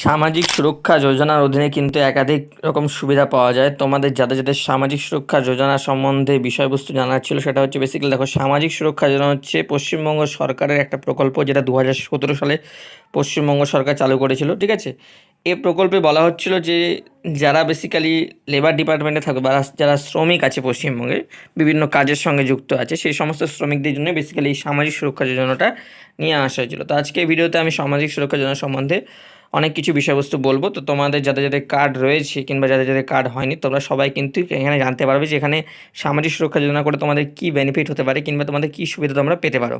সামাজিক সুরক্ষা যোজনার অধীনে কিন্তু একাধিক রকম সুবিধা পাওয়া যায়। তোমাদের যাদের যাদের সামাজিক সুরক্ষা যোজনা সম্বন্ধে বিষয়বস্তু জানার ছিল, সেটা হচ্ছে বেসিক্যালি দেখো, সামাজিক সুরক্ষা যোজনা হচ্ছে পশ্চিমবঙ্গ সরকারের একটা প্রকল্প যেটা দু হাজার সতেরো সালে পশ্চিমবঙ্গ সরকার চালু করেছিল, ঠিক আছে? এ প্রকল্পে বলা হচ্ছিল যে যারা বেসিক্যালি লেবার ডিপার্টমেন্টে থাকবে বা যারা শ্রমিক আছে পশ্চিমবঙ্গে, বিভিন্ন কাজের সঙ্গে যুক্ত আছে, সেই সমস্ত শ্রমিকদের জন্য বেসিক্যালি এই সামাজিক সুরক্ষা যোজনাটা নিয়ে আসা হয়েছিল। তো আজকে ভিডিওতে আমি সামাজিক সুরক্ষা যোজনা সম্বন্ধে অনেক কিছু বিষয়বস্তু বলব। তো তোমাদের যাদের যাদের কার্ড রয়েছে কিংবা যাদের যাদের কার্ড হয়নি, তোমরা সবাই কিন্তু এখানে জানতে পারবে যে এখানে সামাজিক সুরক্ষা যোজনা করে তোমাদের কী বেনিফিট হতে পারে কিংবা তোমাদের কী সুবিধা তোমরা পেতে পারো।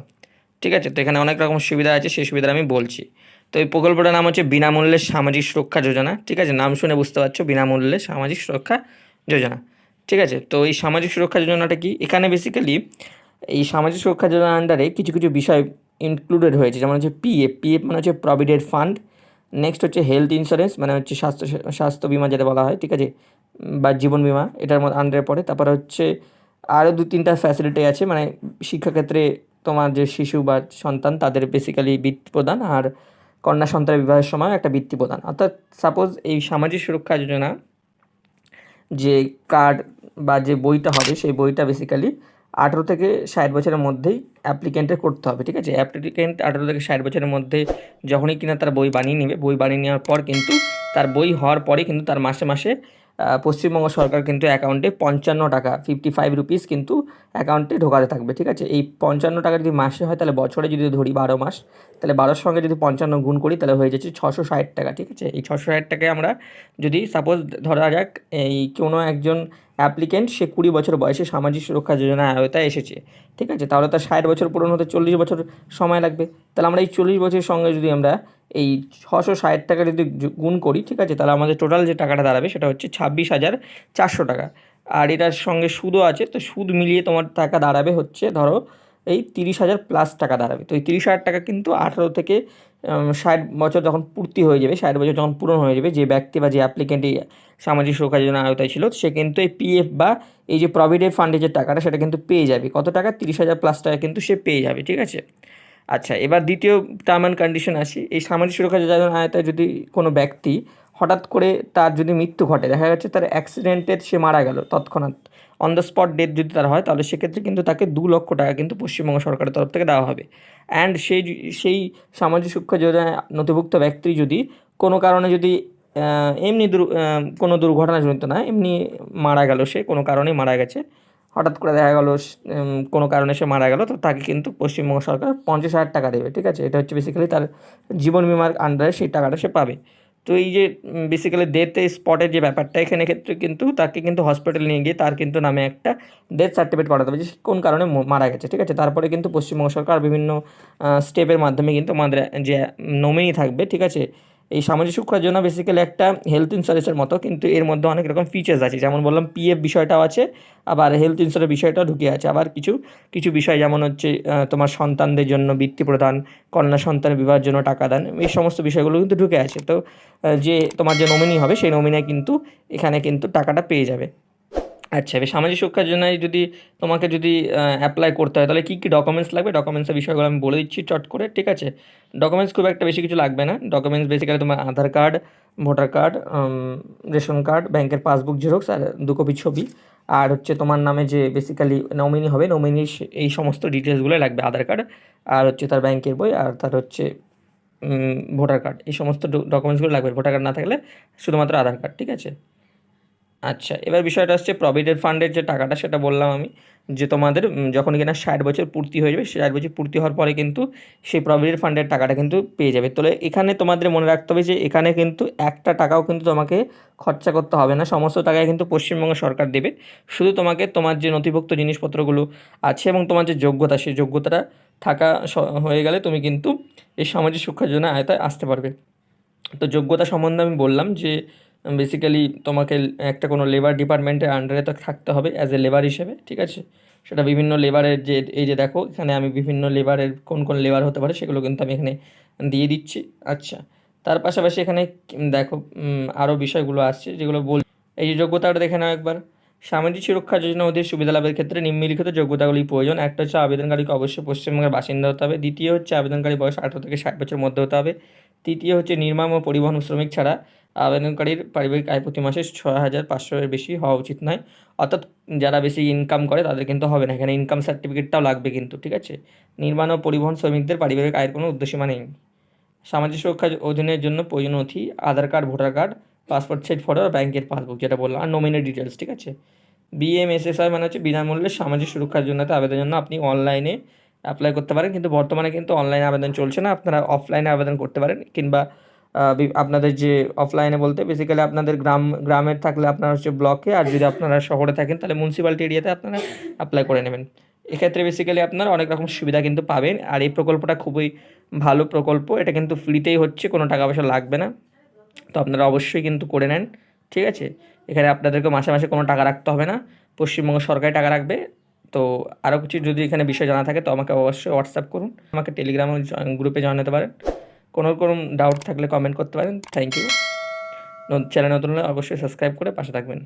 ঠিক আছে? তো এখানে অনেক রকম সুবিধা আছে, সেই সুবিধা আমি বলছি। তো এই প্রকল্পটার নাম হচ্ছে বিনামূল্যে সামাজিক সুরক্ষা যোজনা। ঠিক আছে? নাম শুনে বুঝতে পারছ, বিনামূল্যে সামাজিক সুরক্ষা যোজনা। ঠিক আছে? তো এই সামাজিক সুরক্ষা যোজনাটা কি? এখানে বেসিক্যালি এই সামাজিক সুরক্ষা যোজনার আন্ডারে কিছু কিছু বিষয় ইনক্লুডেড হয়েছে। যেমন হচ্ছে পিএফ পিএফ মানে হচ্ছে প্রভিডেন্ট ফান্ড নেক্সট হচ্ছে হেলথ ইন্স্যুরেন্স মানে হচ্ছে স্বাস্থ্য স্বাস্থ্য বিমা যেটা বলা হয়, ঠিক আছে? বা জীবন বিমা, এটার মধ্যে আন্ডারে পড়ে। তারপরে হচ্ছে আরও দু তিনটা ফ্যাসিলিটি আছে মানে শিক্ষাক্ষেত্রে তোমার যে শিশু বা সন্তান, তাদের বেসিক্যালি বৃত্তি প্রদান আর কন্যা সন্তানের বিবাহের সময় একটা বৃত্তি প্রদান। অর্থাৎ সাপোজ এই সামাজিক সুরক্ষা যোজনা যে কার্ড বা যে বইটা হবে, সেই বইটা বেসিক্যালি আঠেরো থেকে ষাট বছরের মধ্যেই অ্যাপ্লিকেন্টের করতে হবে, ঠিক আছে? অ্যাপ্লিকেন্ট আঠেরো থেকে ষাট বছরের মধ্যে যখনই কিনা তার বই বানিয়ে নেবে, বই বানিয়ে নেওয়ার পর কিন্তু তার বই হওয়ার পরে কিন্তু তার মাসে মাসে পশ্চিমবঙ্গ সরকার কিন্তু অ্যাকাউন্টে পঞ্চান্ন টাকা ফিফটি ফাইভ রুপিস কিন্তু অ্যাকাউন্টে ঢোকাতে থাকবে, ঠিক আছে? এই পঞ্চান্ন টাকা যদি মাসে হয়, তাহলে বছরে যদি ধরি বারো মাস, তাহলে বারোর সঙ্গে যদি পঞ্চান্ন গুণ করি, তাহলে হয়ে যাচ্ছে ছশো ষাট টাকা, ঠিক আছে? এই ছশো ষাট টাকায় আমরা যদি সাপোজ ধরা যাক, এই কোনো একজন অ্যাপ্লিকেন্ট, সে কুড়ি বছর বয়সে সামাজিক সুরক্ষা যোজনার আয়তায় এসেছে। ঠিক আছে? তাহলে তার ষাট বছর পূরণ হতে চল্লিশ বছর সময় লাগবে। তাহলে আমরা এই চল্লিশ বছরের সঙ্গে যদি আমরা এই ছশো ষাট টাকা যদি গুণ করি, ঠিক আছে? তাহলে আমাদের টোটাল যে টাকাটা দাঁড়াবে সেটা হচ্ছে ছাব্বিশ হাজার চারশো টাকা। আর এটার সঙ্গে সুদও আছে। তো সুদ মিলিয়ে তোমার টাকা দাঁড়াবে হচ্ছে, ধরো এই তিরিশ হাজার প্লাস টাকা দাঁড়াবে। তো এই তিরিশ হাজার টাকা কিন্তু আঠারো থেকে ষাট বছর যখন পূর্তি হয়ে যাবে, ষাট বছর যখন পূরণ হয়ে যাবে, যে ব্যক্তি বা যে অ্যাপ্লিকেন্ট এই সামাজিক সুরক্ষা যোজনার আওতায় ছিল, সে কিন্তু এই পিএফ বা এই যে প্রভিডেন্ট ফান্ডের যে টাকাটা, সেটা কিন্তু পেয়ে যাবে। কত টাকা? তিরিশ হাজার প্লাস টাকা কিন্তু সে পেয়ে যাবে, ঠিক আছে? আচ্ছা এবার দ্বিতীয় টার্ম অ্যান্ড কন্ডিশন আসি। এই সামাজিক সুরক্ষা যোজনার আওতায় যদি কোনো ব্যক্তি হঠাৎ করে তার যদি মৃত্যু ঘটে, দেখা যাচ্ছে তার অ্যাক্সিডেন্টে সে মারা গেল তৎক্ষণাৎ অন দ্য স্পট ডেথ যদি তার হয়, তাহলে সেক্ষেত্রে কিন্তু তাকে দু লক্ষ টাকা কিন্তু পশ্চিমবঙ্গ সরকারের তরফ থেকে দেওয়া হবে। অ্যান্ড সেই সেই সামাজিক সুরক্ষা যোজনায় নথিভুক্ত ব্যক্তি যদি কোনো কারণে যদি এমনি দুর কোনো দুর্ঘটনাজনিত না, এমনি মারা গেল সে, কোনো কারণেই মারা গেছে, হঠাৎ করে দেখা গেলো কোনো কারণে সে মারা গেল, তো তাকে কিন্তু পশ্চিমবঙ্গ সরকার পঞ্চাশ হাজার টাকা দেবে, ঠিক আছে? এটা হচ্ছে বেসিক্যালি তার জীবন বিমার আন্ডারে সেই টাকাটা সে পাবে। তো এই যে বেসিক্যালি ডেথ স্পটের যে ব্যাপারটা, এখানে ক্ষেত্রে কিন্তু তাকে কিন্তু হসপিটাল নিয়ে গিয়ে তার কিন্তু নামে একটা ডেথ সার্টিফিকেট করাতে হবে, যে কোন কারণে মারা গেছে, ঠিক আছে? তারপরে কিন্তু পশ্চিমবঙ্গ সরকার বিভিন্ন স্টেপের মাধ্যমে কিন্তু আমাদের যে নমিনি থাকবে, ঠিক আছে? এই সামাজিক সুরক্ষার জন্য বেসিক্যালি একটা হেলথ ইন্স্যুরেন্সের মতো, কিন্তু এর মধ্যে অনেক রকম ফিচার্স আছে। যেমন বললাম পিএফ বিষয়টাও আছে, আবার হেলথ ইন্স্যুরেন্স বিষয়টাও ঢুকে আছে। আবার কিছু কিছু বিষয় যেমন হচ্ছে তোমার সন্তানদের জন্য বৃত্তি প্রদান, কন্যা সন্তানের বিবাহের জন্য টাকা দান, এই সমস্ত বিষয়গুলো কিন্তু ঢুকে আছে। তো যে তোমার যে নমিনি হবে, সেই নমিনে কিন্তু এখানে কিন্তু টাকাটা পেয়ে যাবে। আচ্ছা এবার সামাজিক সুরক্ষার জন্য যদি তোমাকে যদি অ্যাপ্লাই করতে হয়, তাহলে কী কী ডকুমেন্টস লাগবে? ডকুমেন্টসের বিষয়গুলো আমি বলে দিচ্ছি চট করে, ঠিক আছে? ডকুমেন্টস খুব একটা বেশি কিছু লাগবে না। ডকুমেন্টস বেসিক্যালি তোমার Aadhaar card voter card ration card ব্যাংকের পাসবুক জেরক্স আর দু কপি ছবি। আর হচ্ছে তোমার নামে যে বেসিক্যালি নমিনি হবে নমিনি এই সমস্ত ডিটেলসগুলো লাগবে, আধার কার্ড আর হচ্ছে তার ব্যাংকের বই আর তার হচ্ছে ভোটার কার্ড এই সমস্ত ডকুমেন্টসগুলো লাগবে। ভোটার কার্ড না থাকলে শুধুমাত্র আধার কার্ড ঠিক আছে? আচ্ছা এবার বিষয়টা হচ্ছে প্রভিডেন্ট ফান্ডের যে টাকাটা, সেটা বললাম আমি, যে তোমাদের যখন কিনা ষাট বছর পূর্তি হয়ে যাবে, ষাট বছর পূর্তি হওয়ার পরে কিন্তু সেই প্রভিডেন্ট ফান্ডের টাকাটা কিন্তু পেয়ে যাবে। তাহলে এখানে তোমাদের মনে রাখতে হবে যে, এখানে কিন্তু একটা টাকাও কিন্তু তোমাকে খরচা করতে হবে না, সমস্ত টাকায় কিন্তু পশ্চিমবঙ্গ সরকার দেবে। শুধু তোমাকে তোমার যে নথিভুক্ত জিনিসপত্রগুলো আছে এবং তোমার যে যোগ্যতা, সেই যোগ্যতাটা থাকা হয়ে গেলে তুমি কিন্তু এই সামাজিক সুরক্ষার জন্য আয়তায় আসতে পারবে। তো যোগ্যতা সম্বন্ধে আমি বললাম যে বেসিক্যালি তোমাকে একটা কোনো লেবার ডিপার্টমেন্টের আন্ডারে তো থাকতে হবে অ্যাজ এ লেবার হিসেবে, ঠিক আছে? সেটা বিভিন্ন লেবারের যে, এই যে দেখো, এখানে আমি বিভিন্ন লেবারের কোন কোন লেবার হতে পারে, সেগুলো কিন্তু আমি এখানে দিয়ে দিচ্ছি। আচ্ছা তার পাশাপাশি এখানে দেখো আরও বিষয়গুলো আসছে, যেগুলো বল, এই যে যোগ্যতাটা দেখে নাও একবার। সামাজিক সুরক্ষা যোজনা অধীন সুবিধা লাভের ক্ষেত্রে নিম্নলিখিত যোগ্যতাগুলি প্রয়োজন। একটা হচ্ছে আবেদনকারীকে অবশ্যই পশ্চিমবঙ্গের বাসিন্দা হতে হবে। দ্বিতীয় হচ্ছে আবেদনকারী বয়স আঠারো থেকে ষাট বছর মধ্যে হতে হবে। তৃতীয় হচ্ছে নির্মাণ ও পরিবহন শ্রমিক ছাড়া আবেদনকারীর পারিবারিক আয় প্রতি মাসে ছয় হাজার পাঁচশো এর বেশি হওয়া উচিত নয়। অর্থাৎ যারা বেশি ইনকাম করে, তাদের কিন্তু হবে না। এখানে ইনকাম সার্টিফিকেটটাও লাগবে কিন্তু, ঠিক আছে? নির্মাণ ও পরিবহন শ্রমিকদের পারিবারিক আয়ের কোনো উদ্দেশ্যমা নেই। সামাজিক সুরক্ষা অধীনের জন্য প্রয়োজনীয় নথি Aadhaar card, voter card, passport size photo আর ব্যাংকের পাসবুক যেটা বললাম, আর নমিনের ডিটেলস ঠিক আছে? বিএমএসএসআই মানে হচ্ছে বিনামূল্যে সামাজিক সুরক্ষার জন্য আবেদনের জন্য আপনি অনলাইনে অ্যাপ্লাই করতে পারেন। কিন্তু বর্তমানে কিন্তু অনলাইনে আবেদন চলছে না। আপনারা অফলাইনে আবেদন করতে পারেন। কিংবা আপনাদের যে অফলাইনে বলতে বেসিক্যালি আপনাদের গ্রাম গ্রামের থাকলে আপনারা হচ্ছে ব্লকে আর যদি আপনারা শহরে থাকেন, তাহলে মিউনিসিপ্যালিটি এরিয়াতে আপনারা অ্যাপ্লাই করে নেবেন। এক্ষেত্রে বেসিক্যালি আপনারা অনেক রকম সুবিধা কিন্তু পাবেন। আর এই প্রকল্পটা খুবই ভালো প্রকল্প। এটা কিন্তু ফ্রিতেই হচ্ছে, কোনো টাকা পয়সা লাগবে না। তো আপনারা অবশ্যই কিন্তু করে নেন। ঠিক আছে? এখানে আপনাদেরকে মাসে মাসে কোনো টাকা রাখতে হবে না। পশ্চিমবঙ্গ সরকারই টাকা রাখবে। তো আরও কিছু যদি এখানে বিষয় জানা থাকে, তো আমাকে অবশ্যই হোয়াটসঅ্যাপ করুন। আমাকে টেলিগ্রাম গ্রুপে জানাতে পারেন। কোনো রকম ডাউট থাকলে কমেন্ট করতে পারেন। থ্যাংক ইউ চ্যানেল নতুন হলে অবশ্যই সাবস্ক্রাইব করে পাশে থাকবেন।